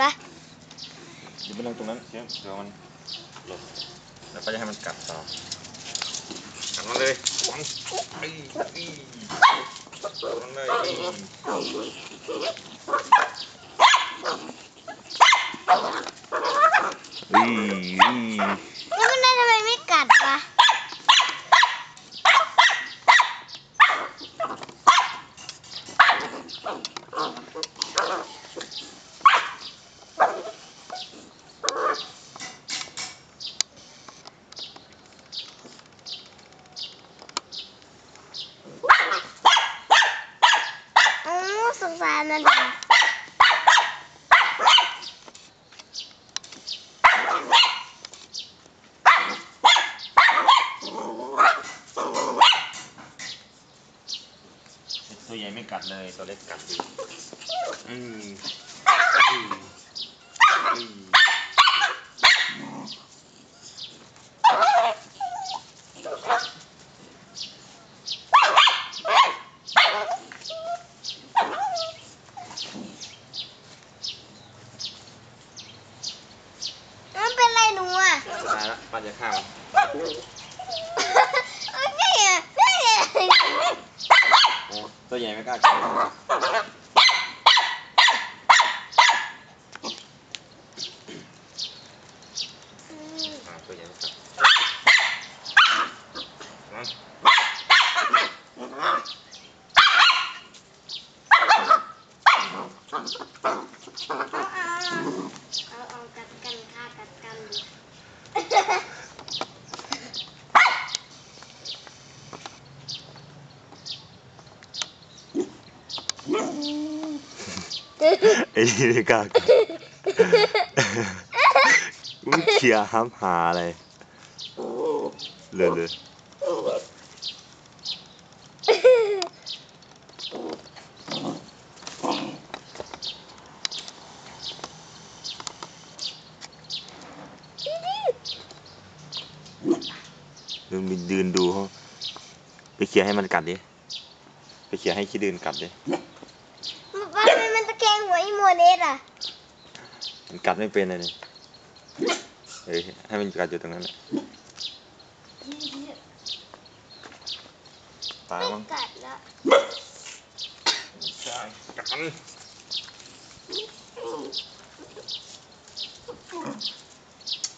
วะอยู่บนนั่งตรงนั้นเดี๋ยวเดี๋ยวมันหล่นแล้วก็จะให้มันกัดต่อกัดมันเลยหวังไอ้ไอ้กัดมันเลยไอ้อีอีแล้วมันน่าทำไมไม่กัดวะ อ๋อสงสารมันว่ะ ตัวใหญ่ไม่กัดเลย ตัวเล็กกัดดีอืมอืมอืมมันเป็นไรหนูอะตายละป้าจะฆ่ามัน ไม่ใช่อะไม่ใช่โอ้ ตัวใหญ่ไม่กล้ากัดอ่าตัวใหญ่ไม่กัดมันเอาเอาเอาเอากัดกันค่ะกัดกันดิ ไอ้นี่ไม่กล้ากัดมึงเคลียร์ห้ามหาอะไรเลยเลยมึงไปยืนดูเขาไปเคลียร์ให้มันกัดดิ ไปเคลียร์ให้คิดดืนกัดดิ มันมันมันตะแคงหัวอีโม เดสอะมันกัดไม่เป็นเลยนี่เฮ้ยให้มันกัดอยู่ตรงนั้นแหละตายไม่มั้งกัดแล้วใช่กัดมัน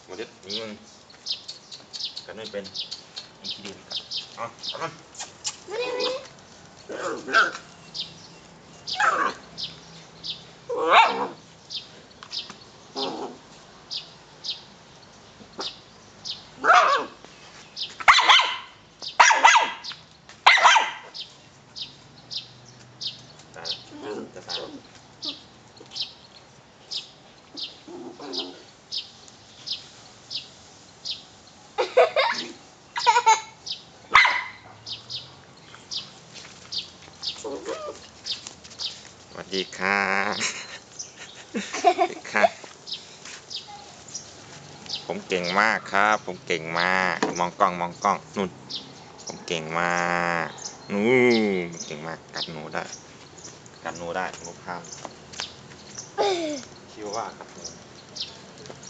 หมดเด็ดนี่มึงกัดไม่เป็นอีกทีเดียวกัดเอ๋อกัดมัน ไม่ได้ไม่ได้ ต จะตายแล้วสวัสดีค่ะสวัสดีค่ะ ผมเก่งมากครับ ผมเก่งมาก มองกล้องมองกล้องนู่น ผมเก่งมาก นู่นเก่งมากกัดหนูได้ กัดหนูได้หนูพามคิดว่ากัดหนู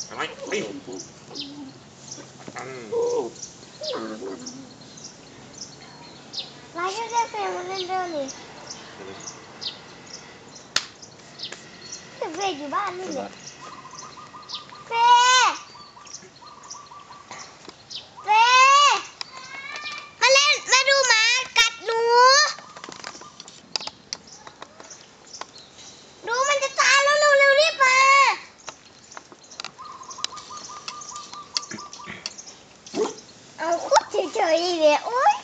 ทำไมปิ้งอืมไลฟ์ก็ได้เฟรมมาเล่นเรื่องนี้แต่เฟรมอยู่บ้านนี่แหละเฟรมเฟรมมาเล่นมาดูหมากัดหนู ดูมันจะตายแล้วเร็วๆรีบมา เ